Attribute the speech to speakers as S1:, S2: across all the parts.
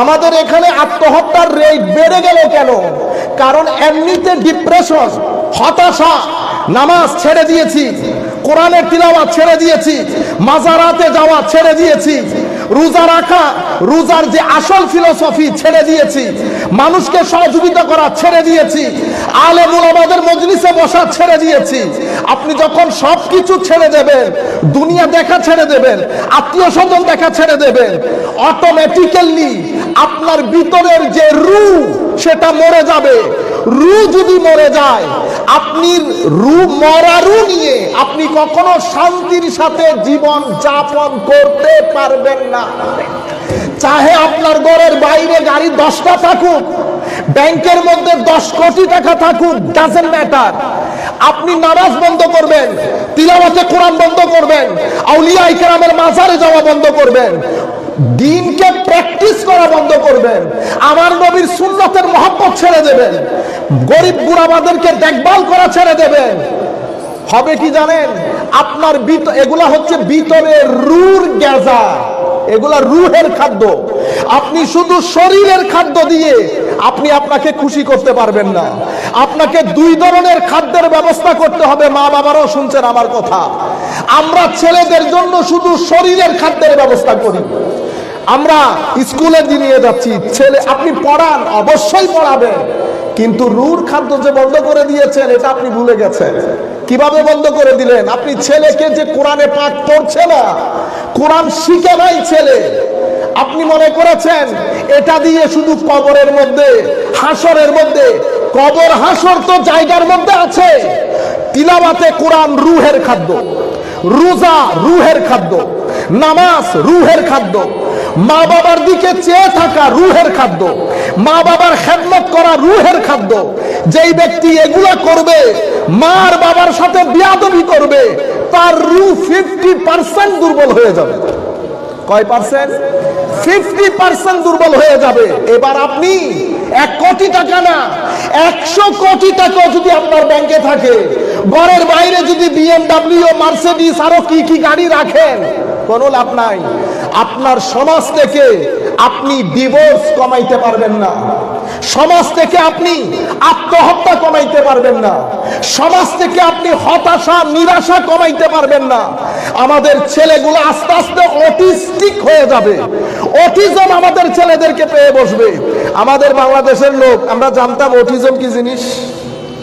S1: আমাদের এখানে আত্মহত্যার রেট বেড়ে গেল কেন? কারণ এমনিতে ডিপ্রেশন হতাশা, নামাজ ছেড়ে দিয়েছি, কোরআনের তিলাওয়াত ছেড়ে দিয়েছি, মাজারাতে যাওয়া ছেড়ে দিয়েছি, রোজা রাখা, রোজার যে আসল ফিলোসফি ছেড়ে দিয়েছি, মানুষকে সহযোগিতা করা ছেড়ে দিয়েছি আলে মুলামাদের মজলিসে বসা ছেড়ে দিয়েছি। আপনি যখন সব কিছু ছেড়ে দেবেন, দুনিয়া দেখা ছেড়ে দেবেন, আত্মীয় স্বজন দেখা ছেড়ে দেবেন অটোমেটিক্যালি আপনার ভিতরের যে রু, সেটা মরে যাবে। রু যদি মরে যায়, আপনি রু মরারু নিয়ে আপনি কখনো শান্তির সাথে জীবন যাপন করতে পারবেন না। চাহে আপনার ঘরের বাইরে গাড়ি দশটা থাকুক, ব্যাংকের মধ্যে দশ কোটি টাকা থাকুক ডাজেন্ট ম্যাটার আপনি নামাজ বন্ধ করবেন, তিলাওয়াতে কোরআন বন্ধ করবেন আউলিয়া ইকরামের মাজারে যাওয়া বন্ধ করবেন। দিনকে প্র্যাকটিস করা বন্ধ করবেন। আমার নবীর সুন্নতের মহব্বত ছেড়ে দেবেন। গরিব বুড়াবাদেরকে দেখভাল করা ছেড়ে দেবেন। হবে কি জানেন? আপনার ভিত- এগুলা হচ্ছে ভিতরে রুর গেজা এগুলা রুহের খাদ্য। আপনি শুধু শরীরের খাদ্য দিয়ে আপনি আপনাকে খুশি করতে পারবেন না। আপনাকে দুই ধরনের খাদ্যের ব্যবস্থা করতে হবে। মা বাবারাও শুনছেন আমার কথা। আমরা ছেলেদের জন্য শুধু শরীরের খাদ্যের ব্যবস্থা করি। আমরা স্কুলে নিয়ে যাচ্ছি। ছেলে, আপনি পড়ান, অবশ্যই পড়াবেন। কিন্তু রুর খাদ্য যে বন্ধ করে দিয়েছেন, এটা আপনি ভুলে গেছেন। কীভাবে বন্ধ করে দিলেন? আপনি ছেলেকে যে কোরআনে পাঠ পড়ছে না, কোরআন শিখে নাই ছেলে। আপনি মনে করেছেন, এটা দিয়ে শুধু কবরের মধ্যে, হাসরের মধ্যে কবর হাসর তো জায়গার মধ্যে আছে। তিলাবাতে কোরআন রুহের খাদ্য, রোজা রুহের খাদ্য, নামাজ রুহের খাদ্য মা বাবার দিকে চেয়ে থাকা রুহের খাদ্য মা বাবার খেদমত করা রুহের খাদ্য। যেই ব্যক্তি এগুলা করবে মার বাবার সাথে বিয়াদবি করবে, তার রু ফিফটি পার্সেন্ট দুর্বল হয়ে যাবে। কয় পার্সেন্ট ফিফটি পার্সেন্ট দুর্বল হয়ে যাবে। এবার আপনি এক কোটি টাকা না, একশো কোটি টাকা যদি আপনার ব্যাংকে থাকে। ঘরের বাইরে যদি বিএমডাব্লিউ মার্সেডিস আরও কি কি গাড়ি রাখেন, কোনো লাভ নাই। আপনার সমাজ থেকে আপনি ডিভোর্স কমাইতে পারবেন না। সমাজ থেকে আপনি আত্মহত্যা কমাইতে পারবেন না। সমাজ থেকে আপনি হতাশা, নিরাশা কমাইতে পারবেন না। আমাদের ছেলেগুলো আস্তে আস্তে অটিস্টিক হয়ে যাবে। অটিজম আমাদের ছেলেদেরকে পেয়ে বসবে। আমাদের বাংলাদেশের লোক, আমরা জানতাম অটিজম কি জিনিস?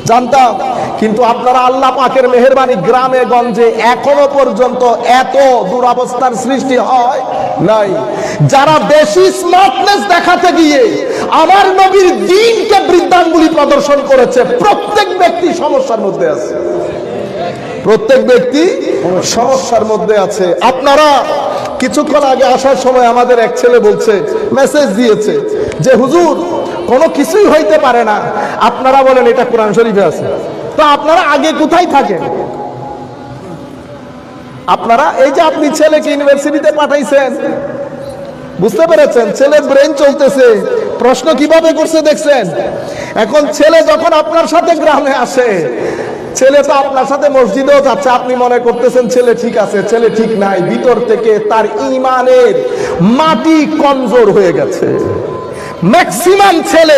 S1: জানতাম। কিন্তু আপনারা আল্লাহ পাকের মেহরবানি গ্রামে, গঞ্জে এখনও পর্যন্ত এত দুরবস্থার সৃষ্টি হয় নাই। যারা বেশি স্মার্টনেস দেখাতে গিয়ে আমার নবীর দিনকে বৃদ্ধাঙ্গুলি প্রদর্শন করেছে। প্রত্যেক ব্যক্তি সমস্যার মধ্যে আছে। প্রত্যেক ব্যক্তি সমস্যার মধ্যে আছে। আপনারা কিছুক্ষণ আগে আসার সময় আমাদের এক ছেলে বলছে, মেসেজ দিয়েছে যে, হুজুর, কোনো কিছুই হইতে পারে না। আপনারা বলেন, এটা কোরআন শরীফে আছে। তো আপনারা আগে কোথায় থাকেন? আপনারা এই যে আপনি ছেলেকে ইউনিভার্সিটিতে পাঠাইছেন, বুঝতে পেরেছেন? ছেলের ব্রেন চলতেছে। প্রশ্ন কীভাবে করছে দেখছেন? এখন ছেলে যখন আপনার সাথে গ্রামে আসে, ছেলে তো আপনার সাথে মসজিদেও যাচ্ছে, আপনি মনে করতেছেন ছেলে ঠিক আছে, ছেলে ঠিক নাই, ভিতর থেকে তার ইমানের মাটি কমজোর হয়ে গেছে। ম্যাক্সিমাম ছেলে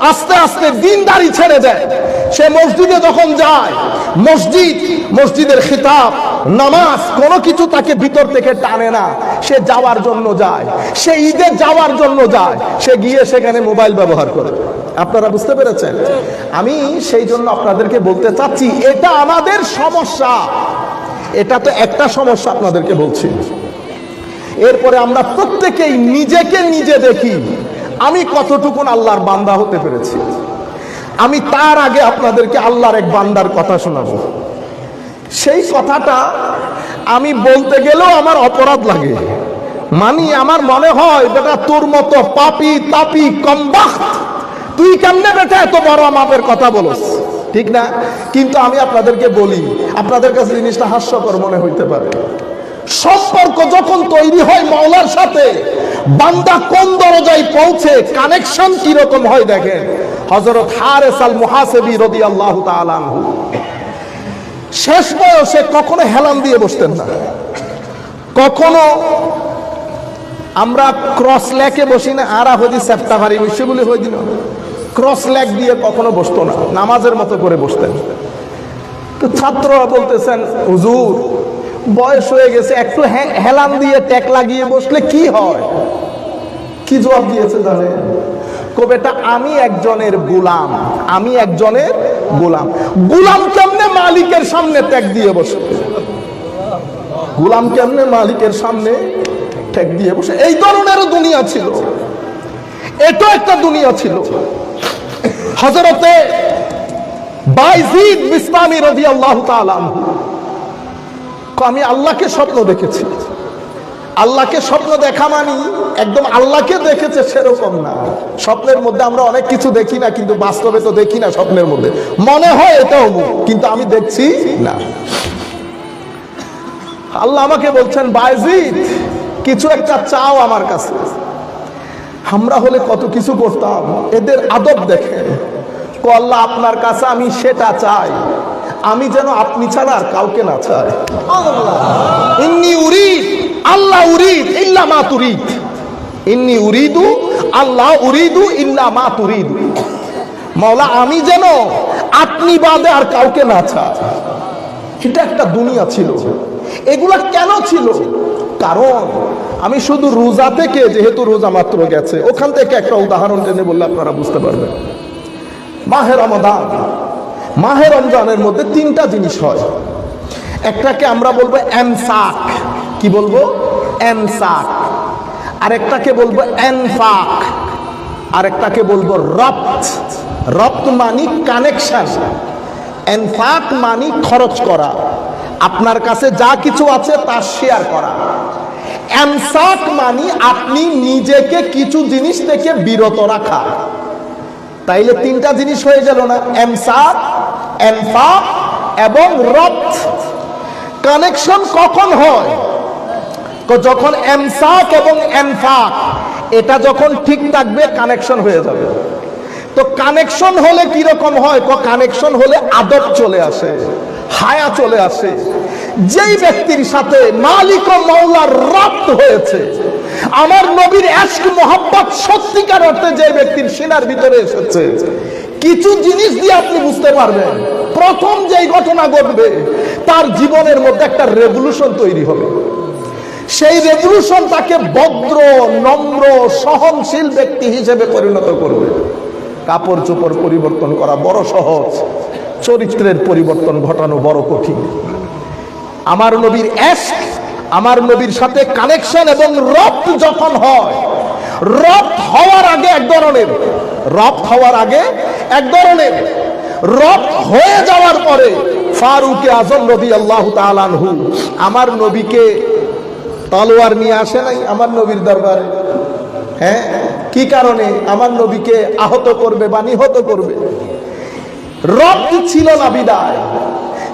S1: আস্তে আস্তে দিনদারি ছেড়ে দেয়। সে মসজিদে যখন যায়, মসজিদ, মসজিদের খিতাব, নামাজ, কোনো কিছু তাকে ভিতর থেকে টানে না। সে যাওয়ার জন্য যায়। সে ঈদে যাওয়ার জন্য যায়। সে গিয়ে সেখানে মোবাইল ব্যবহার করে। আপনারা বুঝতে পেরেছেন? আমি সেই জন্য আপনাদেরকে বলতে চাচ্ছি, এটা আমাদের সমস্যা। এটা তো একটা সমস্যা আপনাদেরকে বলছি। এরপরে আমরা প্রত্যেকেই নিজেকে নিজে দেখি। আমি কতটুকুন আল্লাহর বান্দা হতে পেরেছি? আমি তার আগে আপনাদেরকে আল্লাহর এক বান্দার কথা শোনাবো। সেই কথাটা আমি বলতে গেলেও আমার অপরাধ লাগে। মানি, আমার মনে হয়, বেটা, তোর মতো পাপি, তাপি কম্বাখ তুই কেমনে বেটা এত বড় মাপের কথা বলস? ঠিক না? কিন্তু আমি আপনাদেরকে বলি, আপনাদের কাছে জিনিসটা হাস্যকর মনে হইতে পারে। সম্পর্ক যখন তৈরি হয় মাওলার সাথে, বান্দা কোন দরজায় পৌঁছে কানেকশন কীরকম হয় দেখেন। হজরত হারেস আল মুহাসেবি রদি আল্লাহ শেষ বয়সে কখনো হেলান দিয়ে বসতেন না। কখনো আমরা ক্রস ল্যাকে বসি না, আরা হদি সেপ্টা ভারি বলে হয়ে দিন ক্রস ল্যাক দিয়ে কখনো বসতো না, নামাজের মতো করে বসতেন। তো ছাত্ররা বলতেছেন, হুজুর বয়স হয়ে গেছে, একটু হে- হেলান দিয়ে ট্যাক লাগিয়ে বসলে কি হয়? কি জবাব দিয়েছে জানেন কবেটা আমি একজনের গোলাম, আমি একজনের গোলাম। গোলাম কেমনে মালিকের সামনে ত্যাগ দিয়ে বসে? গোলাম কেমনে মালিকের সামনে ত্যাগ দিয়ে বসে? এই ধরনেরও দুনিয়া ছিল। এটা একটা দুনিয়া ছিল। হজরতে বাইজিদ বিস্তামি রবি আল্লাহ আমি আল্লাহকে স্বপ্ন দেখেছি। আল্লাহকে স্বপ্ন দেখা মানি, একদম আল্লাহকে দেখেছে সেরকম না। স্বপ্নের মধ্যে আমরা অনেক কিছু দেখি না, কিন্তু বাস্তবে তো দেখি না স্বপ্নের মধ্যে। মনে হয় এটা কিন্তু আমি দেখছি না। আল্লাহ আমাকে বলছেন বাইজিদ কিছু একটা চাও আমার কাছে। আমরা হলে কত কিছু করতাম, এদের আদব দেখেন। ও আল্লাহ, আপনার কাছে আমি সেটা চাই। আমি যেন আপনি ছাড়া আর কাউকে না চাই। ইন্নি উরিদ আল্লাহ উরিদ ইল্লা মা তুরিদ। ইন্নি উরিদু আল্লাহ উরিদু ইল্লা মা তুরিদ। মাওলা আমি যেন আপনি বাদে আর কাউকে না চাই। এটা একটা দুনিয়া ছিল। এগুলা কেন ছিল? কারণ আমি শুধু রোজা থেকে যেহেতু রোজা মাত্র গেছে ওখান থেকে একটা উদাহরণ টেনে বললে আপনারা বুঝতে পারবেন। মাহের রমদান মাহে রমজানের মধ্যে তিনটা জিনিস হয়। একটাকে আমরা বলব এনসাক কি বলব? এনসাক আরেকটাকে বলব এনফাক। আরেকটাকে বলব রপ্ত। রপ্ত মানি কানেকশন। এনফাক মানি খরচ করা। আপনার কাছে যা কিছু আছে তা শেয়ার করা। এনসাক মানি আপনি নিজেকে কিছু জিনিস থেকে বিরত রাখা। তাইলে তিনটা জিনিস হয়ে গেল না? এমসাক এনফাক এবং রথ কানেকশন কখন হয়? যখন এমসাক এবং এনফাক, এটা যখন ঠিক থাকবে, কানেকশন হয়ে যাবে। তো কানেকশন হলে কি রকম হয়? কানেকশন হলে আদব চলে আসে, হায়া চলে আসে। যেই ব্যক্তির সাথে মালিক ও মাওলার রপ্ত হয়েছে, আমার নবীর এশক মোহাব্বত সত্যিকার অর্থে যে ব্যক্তির সিনার ভিতরে এসেছে কিছু জিনিস দিয়ে আপনি বুঝতে পারবেন। প্রথম যেই ঘটনা ঘটবে, তার জীবনের মধ্যে একটা রেভলিউশন তৈরি হবে। সেই রেভলিউশন তাকে ভদ্র, নম্র, সহনশীল ব্যক্তি হিসেবে পরিণত করবে। কাপড় চোপড় পরিবর্তন করা বড় সহজ, চরিত্রের পরিবর্তন ঘটানো বড় কঠিন। আমার নবীর এশক আমার নবীর সাথে কানেকশন এবং রপ্ত যখন হয় রপ্ত হওয়ার আগে এক ধরনের রপ্ত হওয়ার আগে এক ধরনের রপ্ত হয়ে যাওয়ার পরে ফারুকে আজম নবী আল্লাহ তালানহু আমার নবীকে তলোয়ার নিয়ে আসে নাই আমার নবীর দরবারে। হ্যাঁ? কি কারণে? আমার নবীকে আহত করবে বা নিহত করবে? রক্ত ছিল না বিদায়।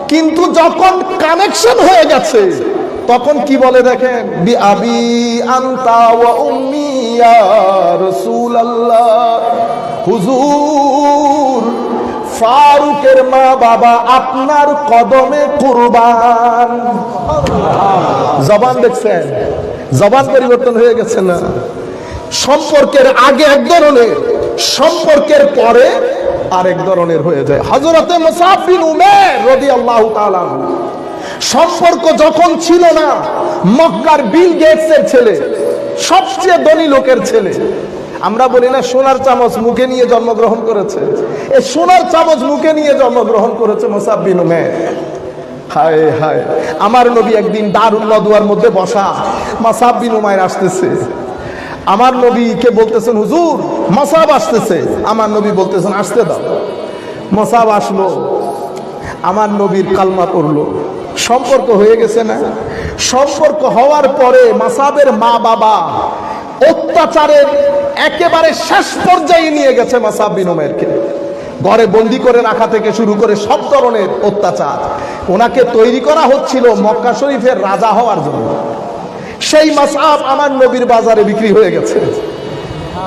S1: কিন্তু যখন কানেকশন হয়ে গেছে, তখন কি বলে দেখেন? আবি আন্তা ওয়া হুজুর, ফারুকের মা বাবা আপনার কদমে কুরবান। জবান দেখছেন? জবান পরিবর্তন হয়ে গেছে না? সম্পর্কের আগে এক ধরনের, সম্পর্কের পরে আরেক ধরনের হয়ে যায়। হজরতে মুসাফিন উমের রদি আল্লাহ সম্পর্ক যখন ছিল না, মক্কার বিল গেটসের ছেলে, সবচেয়ে ধনী লোকের ছেলে আমরা বলি না, সোনার চামচ মুখে নিয়ে জন্মগ্রহণ করেছে। এই সোনার চামচ মুখে নিয়ে জন্মগ্রহণ করেছে উমের হায় হায়। আমার নবী একদিন দারুল নদুয়ার মধ্যে বসা মাসাব বিন উমায়ের আসতেছে। আমার নবীকে বলতেছেন, হুজুর, মসাব আসতেছে। আমার নবী বলতেছেন, আসতে দাও। মসাব আসলো। আমার নবীর কালমা পড়ল। সম্পর্ক হয়ে গেছে না? সম্পর্ক হওয়ার পরে মাসাবের মা বাবা অত্যাচারের একেবারে শেষ পর্যায়ে নিয়ে গেছে মাসাব উমায়েরকে ঘরে বন্দি করে রাখা থেকে শুরু করে সব ধরনের অত্যাচার। ওনাকে তৈরি করা হচ্ছিল মক্কা শরীফের রাজা হওয়ার জন্য। সেই মাসাব আমার নবীর বাজারে বিক্রি হয়ে গেছে।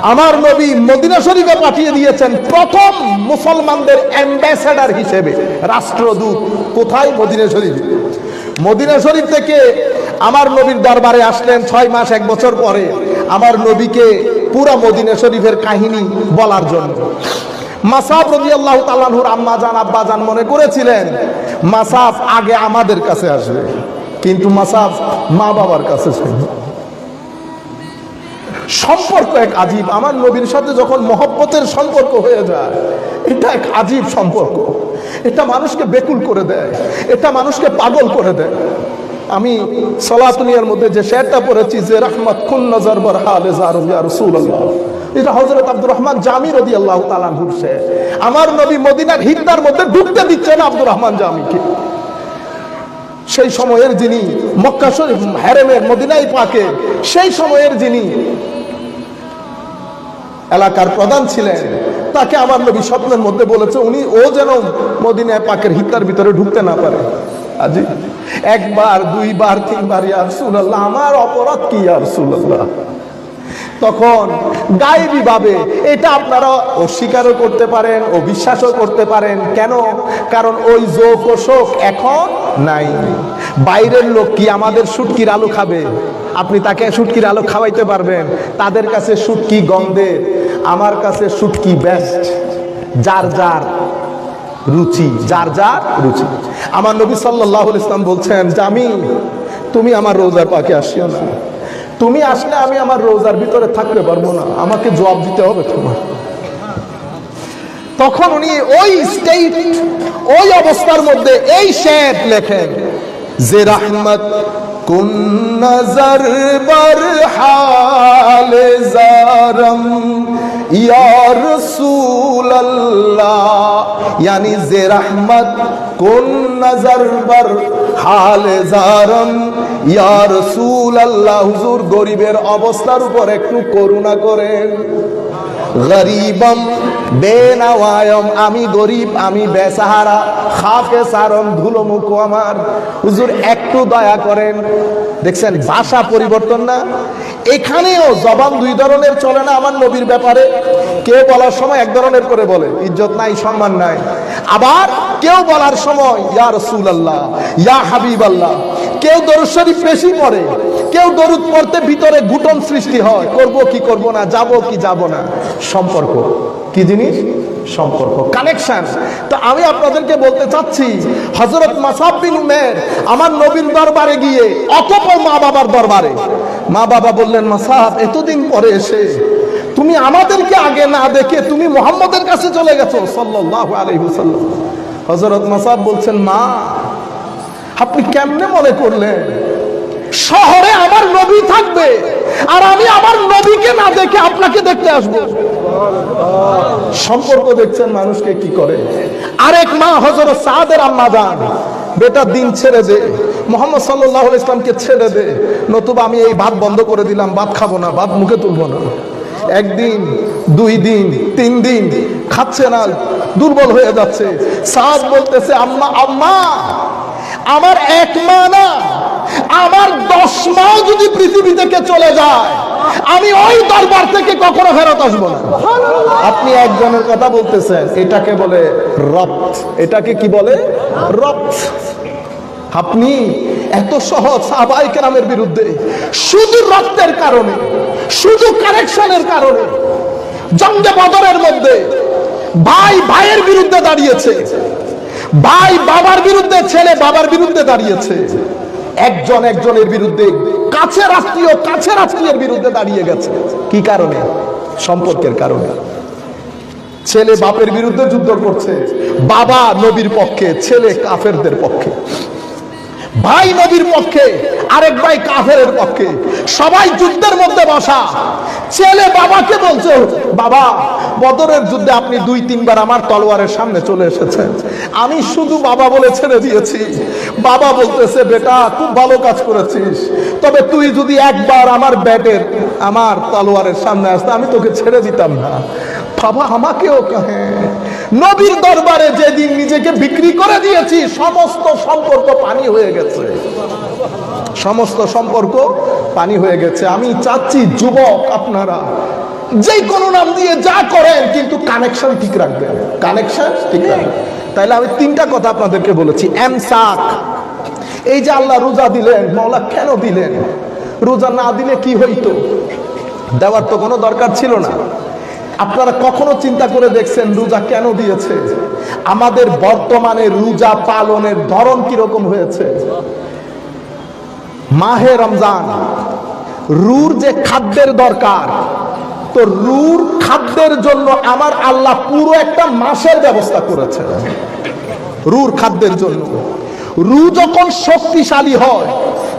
S1: আমার নবী মদিনা শরীফে পাঠিয়ে দিয়েছেন প্রথম মুসলমানদের অ্যাম্বাসেডার হিসেবে রাষ্ট্রদূত কোথায়? মদিনা শরীফে। মদিনা শরীফ থেকে আমার নবীর দরবারে আসলেন ছয় মাস, এক বছর পরে। আমার নবীকে পুরা মদিনা শরীফের কাহিনী বলার জন্য। মাসাফ রবি আল্লাহ তালাহুর আম্মা জান, আব্বা জান মনে করেছিলেন, মাসাফ আগে আমাদের কাছে আসবে, কিন্তু মাসাফ মা বাবার কাছে ছিল সম্পর্ক এক আজীব, আমার নবীর সাথে যখন মহব্বতের সম্পর্ক হয়ে যায়, এটা এক আজীব সম্পর্ক। এটা মানুষকে বেকুল করে দেয়, এটা মানুষকে পাগল করে দেয়। আমি সলাতুনিয়ার মধ্যে যে শেরটা পড়েছি, যে রহমত খুন নজর এটা হজরত আব্দুর রহমান জামি রদি আল্লাহ আমার নবী মদিনার হিদ্দার মধ্যে ঢুকতে দিচ্ছে না আব্দুর রহমান জামিকে। সেই সময়ের যিনি মক্কা শরীফ হ্যারেমের মদিনাই পাকে, সেই সময়ের যিনি এলাকার প্রধান ছিলেন, তাকে আমার নবী স্বপ্নের মধ্যে বলেছে, উনি ও যেন মদিনায় পাকের হিতার ভিতরে ঢুকতে না পারে। আজি একবার, দুইবার, তিনবার ইয়ার সুল্লাহ আমার অপরাধ কি ইয়ার সুল্লাহ তখন গায়েবী ভাবে এটা আপনারা অস্বীকারও করতে পারেন ও বিশ্বাসও করতে পারেন। কেন? কারণ ওই যোগ ও শোক এখন নাই। বাইরের লোক কি আমাদের সুটকির আলু খাবে? আপনি তাকে সুটকির আলু খাওয়াইতে পারবেন। তাদের কাছে সুটকি গন্ধে, আমার কাছে সুটকি বেস্ট যার যার। রুচি, যার যার রুচি। আমার নবী সাল্লাহ ইসলাম বলছেন যে আমি তুমি আমার রোজার পাকে আসিও না। তুমি আসলে আমি আমার রোজার ভিতরে থাকতে পারব না। আমাকে জবাব দিতে হবে তোমার। তখন উনি ওই স্টেট ওই অবস্থার মধ্যে এই শের লেখেন, যে রহমত কুন নজর বর হাল জারম یا رسول اللہ কোন زی رحمت کن نظر بر حال زارم গরিবের অবস্থার উপর একটু করুণা করেন। গরিবম, বেনাওয়ায়ম, আমি গরিব, আমি বেসাহারা খাফে সারম ধুলো মুখ আমার। হুজুর একটু দয়া করেন দেখছেন, ভাষা পরিবর্তন না। এখানেও জবান দুই ধরনের চলে না আমার নবীর ব্যাপারে। কেউ বলার সময় এক ধরনের করে বলে, ইজ্জত নাই, সম্মান নাই। আবার কেউ বলার সময়, ইয়া রসুল আল্লাহ ইয়া হাবিব আল্লাহ কেউ দরুদ পেশি পড়ে কেউ দরুদ পড়তে ভিতরে ঘুটন সৃষ্টি হয়। করব কি করব না, যাব কি যাব না। সম্পর্ক। কি জিনিস? সম্পর্ক। কানেকশন তো আমি আপনাদেরকে বলতে চাচ্ছি হজরত মাসাব বিন উমের আমার নবীর দরবারে গিয়ে, অতপর মা বাবার দরবারে। মা বাবা বললেন, মাসাব, এতদিন পরে এসে তুমি আমাদেরকে আগে না দেখে তুমি মোহাম্মদের কাছে চলে গেছো। সাল্লাল্লাহু আলাইহি ওয়াসাল্লাম। হযরত মাসাব বলছেন, মা, আপনি কেমনে মনে করলেন শহরে আমার নবী থাকবে। আর আমি আমার নবীকে না দেখে আপনাকে দেখতে আসব। সম্পর্ক দেখছেন মানুষকে কি করে? আরেক মা হজরত সাদের আম্মা যান বেটা দিন ছেড়ে দে। মোহাম্মদ সাল্লাহ ইসলামকে ছেড়ে দে। নতুবা আমি এই ভাত বন্ধ করে দিলাম ভাত খাব না ভাত মুখে তুলবো না। একদিন দুই দিন তিন দিন খাচ্ছে না দুর্বল হয়ে যাচ্ছে। সাদ বলতেছে আম্মা আম্মা আমার এক মা না আমার দশ মাও যদি পৃথিবী থেকে চলে যায়, আমি ওই দরবার থেকে কখনো ফেরত আসব না। আপনি একজনের কথা বলতেছেন, এটাকে বলে রপ্ত। এটাকে কি বলে? রপ্ত। আপনি এত সহজ সাহাবাই কেরামের বিরুদ্ধে শুধু রক্তের কারণে, শুধু কানেকশনের কারণে জঙ্গে বদরের মধ্যে ভাই ভাইয়ের বিরুদ্ধে দাঁড়িয়েছে, ভাই বাবার বিরুদ্ধে, ছেলে বাবার বিরুদ্ধে দাঁড়িয়েছে। একজন একজনের বিরুদ্ধে কাছের রাষ্ট্রীয়, কাছে আত্মীয়ের বিরুদ্ধে দাঁড়িয়ে গেছে। কি কারণে? সম্পর্কের কারণে। ছেলে বাপের বিরুদ্ধে যুদ্ধ করছে, বাবা নবীর পক্ষে, ছেলে কাফেরদের পক্ষে। ভাই নবীর পক্ষে, আরেক ভাই কাফেরের পক্ষে। সবাই যুদ্ধের মধ্যে বসা। ছেলে বাবাকে বলছে, বাবা, বদরের যুদ্ধে আপনি দুই, তিনবার আমার তলোয়ারের সামনে চলে এসেছেন। আমি শুধু বাবা বলে ছেড়ে দিয়েছি। বাবা বলতেছে, বেটা, খুব ভালো কাজ করেছিস। তবে তুই যদি একবার আমার ব্যাটের, আমার তলোয়ারের সামনে আসতে, আমি তোকে ছেড়ে দিতাম না। বাবা, আমাকেও কহে। নবীর দরবারে যেদিন নিজেকে বিক্রি করে দিয়েছি, সমস্ত সম্পর্ক পানি হয়ে গেছে। সমস্ত সম্পর্ক পানি হয়ে গেছে। আমি চাচ্ছি, যুবক আপনারা যে কোনো নাম দিয়ে যা করেন, কিন্তু কানেকশন ঠিক রাখবেন। কানেকশন ঠিক রাখবেন। তাইলে আমি তিনটা কথা আপনাদেরকে বলেছি। এমসাক, এই যে আল্লাহ রোজা দিলেন মৌলা কেন দিলেন? রোজা না দিলে কি হইতো? দেওয়ার তো কোনো দরকার ছিল না। আপনারা কখনো চিন্তা করে দেখছেন রোজা কেন দিয়েছে? আমাদের বর্তমানে রোজা পালনের ধরন কীরকম হয়েছে? মাহে রমজান, রুর যে খাদ্যের দরকার, তো রুর খাদ্যের জন্য আমার আল্লাহ পুরো একটা মাসের ব্যবস্থা করেছে রুর খাদ্যের জন্য। রু যখন শক্তিশালী হয়,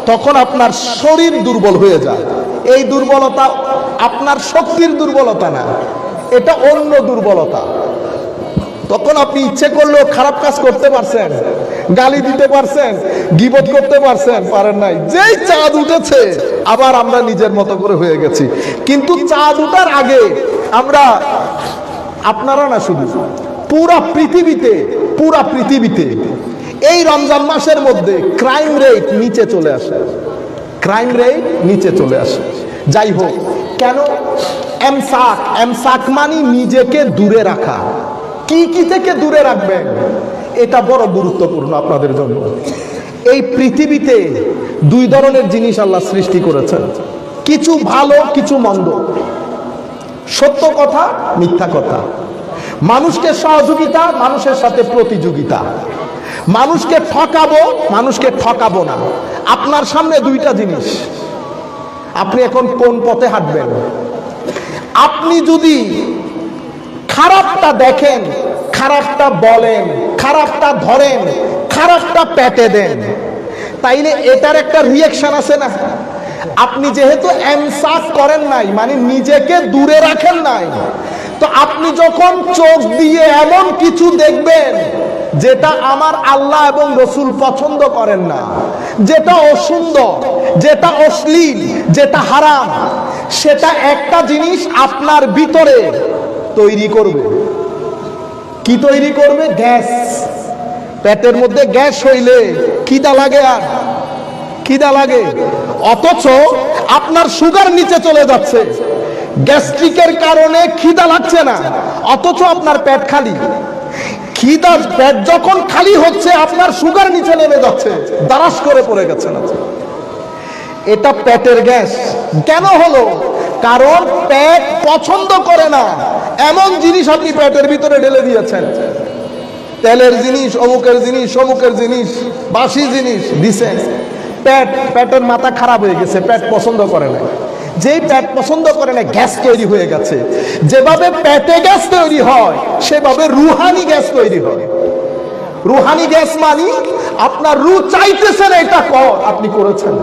S1: তখন আপনার শরীর দুর্বল হয়ে যায়। এই দুর্বলতা আপনার শক্তির দুর্বলতা না। এটা অন্য দুর্বলতা। তখন আপনি ইচ্ছে করলেও খারাপ কাজ করতে পারছেন, গালি দিতে পারছেন, গিবত করতে পারছেন, পারেন নাই। যেই চাঁদ উঠেছে, আবার আমরা নিজের মতো করে হয়ে গেছি। কিন্তু চাঁদ উঠার আগে আমরা, আপনারা না শুধু, পুরা পৃথিবীতে পুরা পৃথিবীতে এই রমজান মাসের মধ্যে ক্রাইম রেট নিচে চলে আসে। ক্রাইম রেট নিচে চলে আসে। যাই হোক কেন? এমসাক এমসাক মানে নিজেকে দূরে রাখা। কি কি থেকে দূরে রাখবেন এটা বড় গুরুত্বপূর্ণ আপনাদের জন্য। এই পৃথিবীতে দুই ধরনের জিনিস আল্লাহ সৃষ্টি করেছেন। কিছু ভালো, কিছু মন্দ। সত্য কথা, মিথ্যা কথা। মানুষকে সহযোগিতা, মানুষের সাথে প্রতিযোগিতা। মানুষকে ঠকাবো মানুষকে ঠকাবো না। আপনার সামনে দুইটা জিনিস। আপনি এখন কোন পথে হাঁটবেন? আপনি যদি খারাপটা দেখেন, খারাপটা বলেন, খারাপটা ধরেন, খারাপটা পেটে দেন, তাইলে এটার একটা রিয়েকশন আছে না? আপনি যেহেতু এমসাক করেন নাই মানে নিজেকে দূরে রাখেন নাই, তো আপনি যখন চোখ দিয়ে এমন কিছু দেখবেন, যেটা আমার আল্লাহ এবং রসুল পছন্দ করেন না, যেটা অসুন্দর যেটা অশ্লীল, যেটা হারাম, সেটা একটা জিনিস আপনার ভিতরে তৈরি করবে। কি তৈরি করবে? গ্যাস। পেটের মধ্যে গ্যাস হইলে খিদা লাগে আর। খিদা লাগে। অথচ আপনার সুগার নিচে চলে যাচ্ছে। গ্যাস্ট্রিকের কারণে খিদা লাগছে না। অথচ আপনার পেট খালি। খিদা, পেট যখন খালি হচ্ছে, আপনার সুগার নিচে নেমে যাচ্ছে। দারাস করে পড়ে গেছে না এটা পেটের গ্যাস। কেন হলো? কারণ পেট পছন্দ করে না। এমন জিনিস আপনি পেটের ভিতরে ঢেলে দিয়েছেন। তেলের জিনিস, অমুকের জিনিস অমুকের জিনিস, বাসি জিনিস দিছে। পেট, পেটের মাথা খারাপ হয়ে গেছে, পেট পছন্দ করে না যেই পেট পছন্দ করে না গ্যাস তৈরি হয়ে গেছে। যেভাবে পেটে গ্যাস তৈরি হয়, সেভাবে রুহানি গ্যাস তৈরি হয়। রুহানি গ্যাস মানি, আপনার রু চাইতেছে না এটা কর, আপনি করেছেন।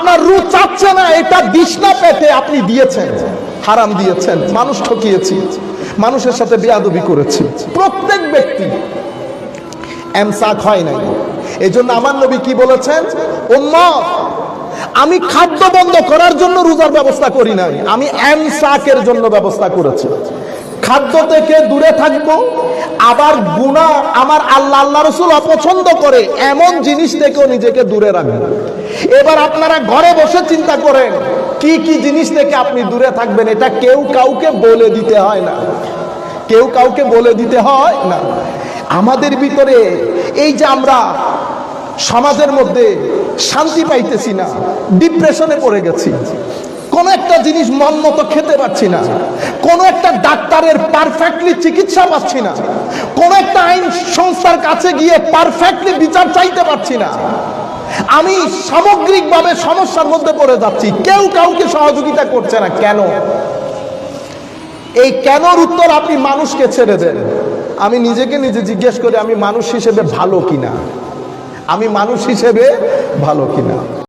S1: আপনার রু চাচ্ছে না, এটা দিস না পেটে আপনি দিয়েছেন। হারাম দিয়েছেন, মানুষ ঠকিয়েছি, মানুষের সাথে বেয়াদবি করেছি। প্রত্যেক ব্যক্তি এমসাক হয় নাই। এই জন্য আমার নবী কি বলেছেন? উম্মত, আমি খাদ্য বন্ধ করার জন্য রোজার ব্যবস্থা করি নাই, আমি এমসাকের জন্য ব্যবস্থা করেছি। খাদ্য থেকে দূরে থাকব, আবার গুণা আমার আল্লাহ আল্লাহ রসুল অপছন্দ করে এমন জিনিস থেকেও নিজেকে দূরে রাখব। এবার আপনারা ঘরে বসে চিন্তা করেন, কি কি জিনিস থেকে আপনি দূরে থাকবেন, এটা কেউ কাউকে বলে দিতে হয় না। কেউ কাউকে বলে দিতে হয় না। আমাদের ভিতরে এই যে আমরা সমাজের মধ্যে শান্তি পাইতেছি না ডিপ্রেশনে পড়ে গেছি। কোন একটা জিনিস মন মতো খেতে পারছি না। কোন একটা ডাক্তারের পারফেক্টলি চিকিৎসা পাচ্ছি না। কোন একটা আইন সংস্থার কাছে গিয়ে পারফেক্টলি বিচার চাইতে পারছি না। আমি সামগ্রিকভাবে সমস্যার মধ্যে পড়ে যাচ্ছি। কেউ কাউকে সহযোগিতা করছে না। কেন? এই কেনর উত্তর আপনি মানুষকে ছেড়ে দেন। আমি নিজেকে নিজে জিজ্ঞেস করি, আমি মানুষ হিসেবে ভালো কিনা? আমি মানুষ হিসেবে ভালো কিনা?